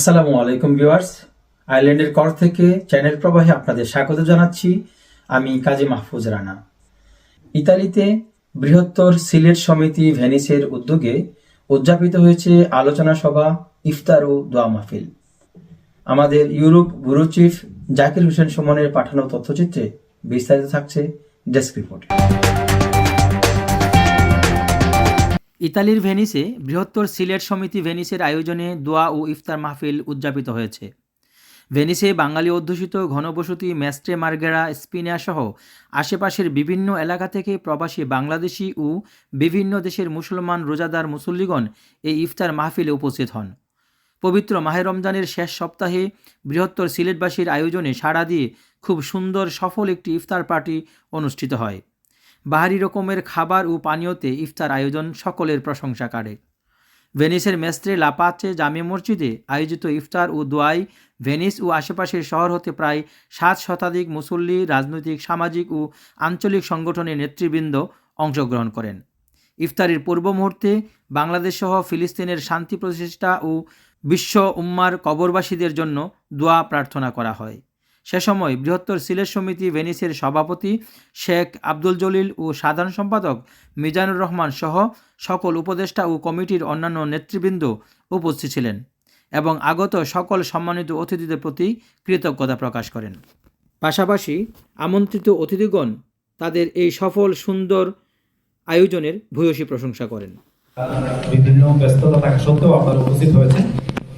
আসসালামু আলাইকুম ভিউয়ার্স। আইল্যান্ডের কর থেকে চ্যানেল প্রবাহে আপনাদের স্বাগত জানাচ্ছি। আমি কাজী মাহফুজ রানা। ইতালিতে বৃহত্তর সিলেট সমিতি ভেনিসের উদ্যোগে উদযাপিত হয়েছে আলোচনা সভা, ইফতার ও দোয়া মাহফিল। আমাদের Europe bureau chief Zakir Hossain সুমনের পাঠানো তথ্যচিত্রে বিস্তারিত থাকছে ডেস্ক রিপোর্টে। ইতালির ভেনিসে বৃহত্তর সিলেট সমিতি ভেনিসের আয়োজনে দোয়া ও ইফতার মাহফিল উদযাপিত হয়েছে। ভেনিসে বাঙালি অধ্যুষিত ঘনবসতি, ম্যাস্ট্রে মার্গেরা, স্পিনিয়া সহ আশেপাশের বিভিন্ন এলাকা থেকে প্রবাসী বাংলাদেশি ও বিভিন্ন দেশের মুসলমান রোজাদার মুসল্লিগণ এই ইফতার মাহফিলে উপস্থিত হন। পবিত্র মাহে রমজানের শেষ সপ্তাহে বৃহত্তর সিলেটবাসীর আয়োজনে সাড়া দিয়ে খুব সুন্দর সফল একটি ইফতার পার্টি অনুষ্ঠিত হয়। বাহারি রকমের খাবার ও পানীয়তে ইফতার আয়োজন সকলের প্রশংসা কাড়ে। ভেনিসের মেস্ত্রে লাপাচে জামে মসজিদে আয়োজিত ইফতার ও দোয়াই ভেনিস ও আশেপাশের শহর হতে প্রায় সাত শতাধিক মুসল্লি, রাজনৈতিক, সামাজিক ও আঞ্চলিক সংগঠনের নেতৃবৃন্দ অংশগ্রহণ করেন। ইফতারের পূর্ব মুহূর্তে বাংলাদেশ সহ ফিলিস্তিনের শান্তি প্রতিষ্ঠা ও বিশ্ব উম্মার কবরবাসীদের জন্য দোয়া প্রার্থনা করা হয়। সে সময় বৃহত্তর সিলেট সমিতি ভেনিসের সভাপতি শেখ আব্দুল জলিল ও সাধারণ সম্পাদক মিজানুর রহমান সহ সকল উপদেষ্টা ও কমিটির অন্যান্য নেতৃবৃন্দ উপস্থিত ছিলেন এবং আগত সকল সম্মানিত অতিথিদের প্রতি কৃতজ্ঞতা প্রকাশ করেন। পাশাপাশি আমন্ত্রিত অতিথিগণ তাদের এই সফল, সুন্দর আয়োজনের ভূয়সী প্রশংসা করেন। বিভিন্ন ব্যস্ততা থাকা সত্ত্বেও আপনারা উপস্থিত হয়েছেন।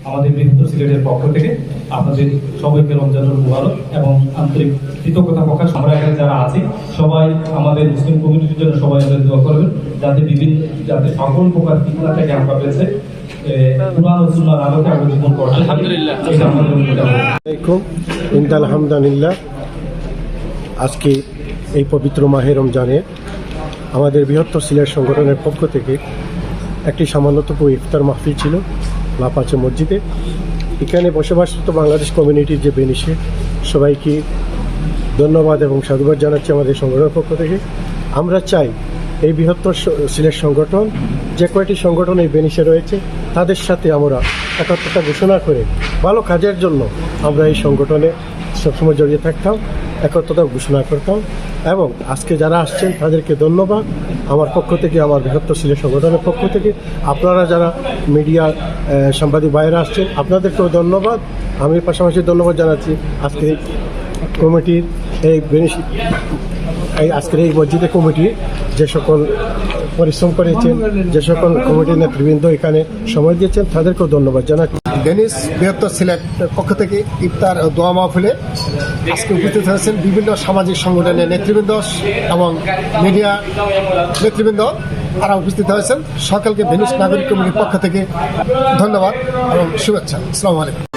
আমাদের বৃহত্তর সিলেটের পক্ষ থেকে আপনাদের সবাইকে রমজানুর মুবারক এবং আন্তরিক কৃতজ্ঞতা প্রকাশ। আমরা এখানে যারা আছি সবাই আমাদের মুসলিম কমিউনিটির জন্য সবাই আমাদের দোয়া করবেন। যাতে বিভিন্ন যাতে সকল প্রকার ফিতনা থেকে আমরা পেয়েছে আলহামদুলিল্লাহ। আজকে এই পবিত্র মাহে রমজানে আমাদের বৃহত্তর সিলেট সংগঠনের পক্ষ থেকে একটি সামান্যতম ইফতার মাহফিল ছিল। লাপাচে মসজিদে। এখানে বসবাসরত বাংলাদেশ কমিউনিটির যে বেনিসে সবাইকে ধন্যবাদ এবং সাধুবাদ জানাচ্ছি আমাদের সংগঠনের পক্ষ থেকে। আমরা চাই এই বৃহত্তর সিলেট সংগঠন, যে কয়টি সংগঠন এই বেনিসে রয়েছে, তাদের সাথে আমরা একাত্মতা ঘোষণা করে ভালো কাজের জন্য আমরা এই সংগঠনে সবসময় জড়িয়ে থাকতাম একত্রতা ঘোষণা করতাম এবং আজকে যারা আসছেন তাদেরকে ধন্যবাদ। আমার পক্ষ থেকে, আমার বৃহত্তর সিলেট সংগঠনের পক্ষ থেকে আপনারা যারা মিডিয়া সাংবাদিক বাইরে আসছেন, আপনাদেরকেও ধন্যবাদ। আমি পাশাপাশি ধন্যবাদ জানাচ্ছি আজকে কমিটির এই এই আজকের এই মসজিদের কমিটি যে সকল পরিশ্রম করেছেন, যে সকল কমিটির নেতৃবৃন্দ এখানে সময় দিয়েছেন, তাদেরকেও ধন্যবাদ জানাচ্ছি। ডেনিস বৃহত্তর সিলেট পক্ষ থেকে ইফতার দোয়া মাহফিলে আজকে উপস্থিত হয়েছেন বিভিন্ন সামাজিক সংগঠনের নেতৃবৃন্দ এবং মিডিয়া নেতৃবৃন্দ। তারা উপস্থিত হয়েছেন। সকলকে ভেনিস নাগরিক কমিটির পক্ষ থেকে ধন্যবাদ এবং শুভেচ্ছা। আসসালামু আলাইকুম।